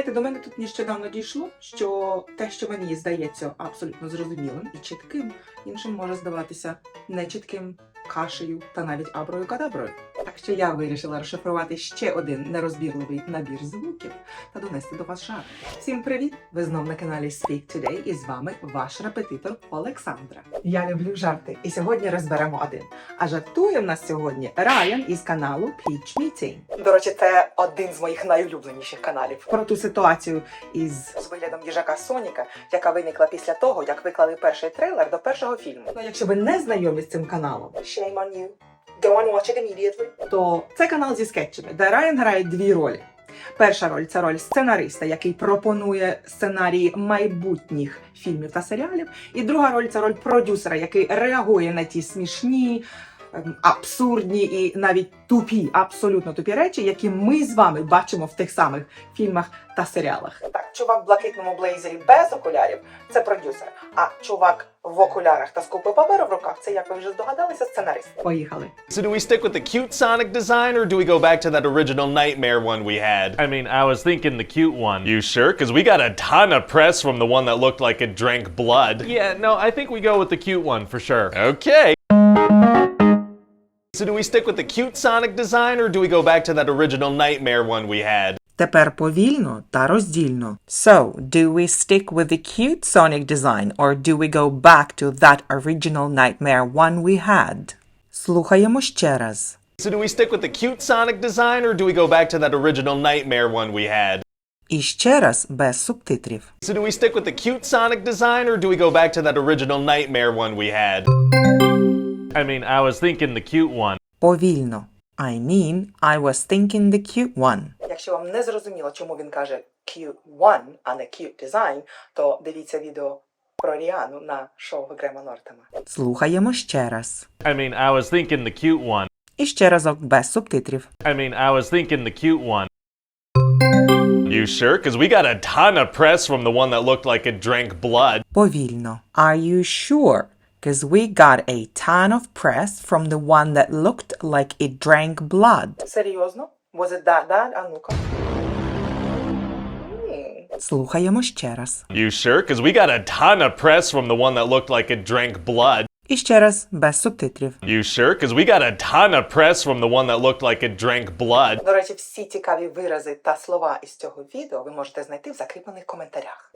знаєте, до мене тут нещодавно дійшло, що те, що мені здається абсолютно зрозумілим і чітким, іншим може здаватися нечітким кашею та навіть аброю кадаброю. Так що я вирішила розшифрувати ще один нерозбірливий набір звуків та донести до вас жарт. Всім привіт! Ви знов на каналі Speak Today і з вами ваш репетитор Олександра. Я люблю жарти, і сьогодні розберемо один. А жартує в нас сьогодні Райан із каналу Peach Meeting. До речі, це один з моїх найулюбленіших каналів. Про ту ситуацію із з виглядом їжака Соніка, яка виникла після того, як виклали перший трейлер до першого фільму. Ну, якщо ви не знайомі з цим каналом, shame on you. Go and watch it immediately. То це канал зі скетчами, де Райан грає дві ролі. Перша роль це роль сценариста, який пропонує сценарії майбутніх фільмів та серіалів. І друга роль це роль продюсера, який реагує на ті смішні, ем, абсурдні і навіть тупі, абсолютно тупі речі, які ми з вами бачимо в тих самих фільмах та серіалах. Так, чувак в блакитному блейзері без окулярів це продюсер. А чувак в окулярах та з купою паперу в руках це, як ви вже здогадалися, сценарист. Поїхали. So do we stick with the cute Sonic design or do we go back to that original Nightmare one we had? I mean, I was thinking the cute one. You sure? Because we got a ton of press from the one that looked like it drank blood. Yeah, no, I think we go with the cute one for sure. Okay. So do we stick with the cute Sonic design or do we go back to that original Nightmare one we had? Тепер повільно та роздільно. So, do we stick with the cute Sonic design or do we go back to that original nightmare one we had? Слухаємо ще раз. So do we stick with the cute Sonic design or do we go back to that original Nightmare one we had? І ще раз без субтитрів. So do we stick with the cute Sonic design or do we go back to that original Nightmare one we had? I mean, I was thinking the cute one. Повільно. I mean, I was thinking the cute one. Якщо вам не зрозуміло, чому він каже cute one, а не cute design, то дивіться відео про Ріану на шоу Грема Нортема. Слухаємо ще раз. I mean, I was thinking the cute one. І ще разок без субтитрів. I mean, I was thinking the cute one. You sure? Because we got a ton of press from the one that looked like it drank blood. Повільно. Are you sure? Cause we got a ton of press from the one that looked like it drank blood. Серйозно? Was it that bad? А ну-ка. Слухаємо ще раз. You sure? Because we got a ton of press from the one that looked like it drank blood. І ще раз без субтитрів. You sure? Because we got a ton of press from the one that looked like it drank blood. До речі, всі цікаві вирази та слова із цього відео ви можете знайти в закріплених коментарях.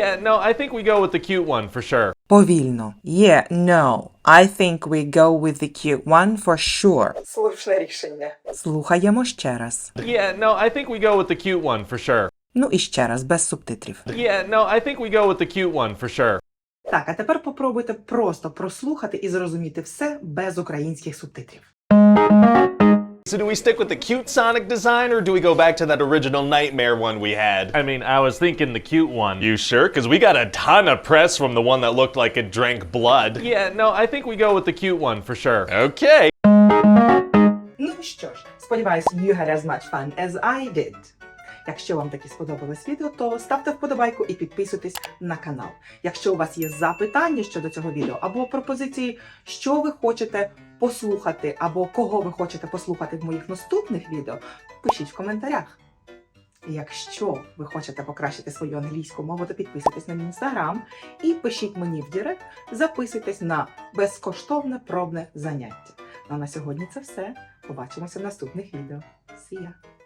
Yeah, no, I think we go with the cute one for sure. Повільно. Yeah, no. I think we go with the cute one for sure. Слушне рішення. Слухаємо ще раз. Yeah, no, I think we go with the cute one for sure. Ну і ще раз без субтитрів. Yeah, no, I think we go with the cute one for sure. Так, а тепер попробуйте просто прослухати і зрозуміти все без українських субтитрів. So do we stick with the cute Sonic design or do we go back to that original Nightmare one we had? I mean, I was thinking the cute one. You sure? Because we got a ton of press from the one that looked like it drank blood. Yeah, no, I think we go with the cute one for sure. Okay. Ну що ж, сподіваюсь, you had as much fun as I did. Якщо вам таки сподобалось відео, то ставте вподобайку і підписуйтесь на канал. Якщо у вас є запитання щодо цього відео або пропозиції, що ви хочете послухати, або кого ви хочете послухати в моїх наступних відео, пишіть в коментарях. Якщо ви хочете покращити свою англійську мову, то підписуйтесь на мій інстаграм і пишіть мені в Директ, записуйтесь на безкоштовне пробне заняття. Ну а на сьогодні це все. Побачимося в наступних відео. See ya!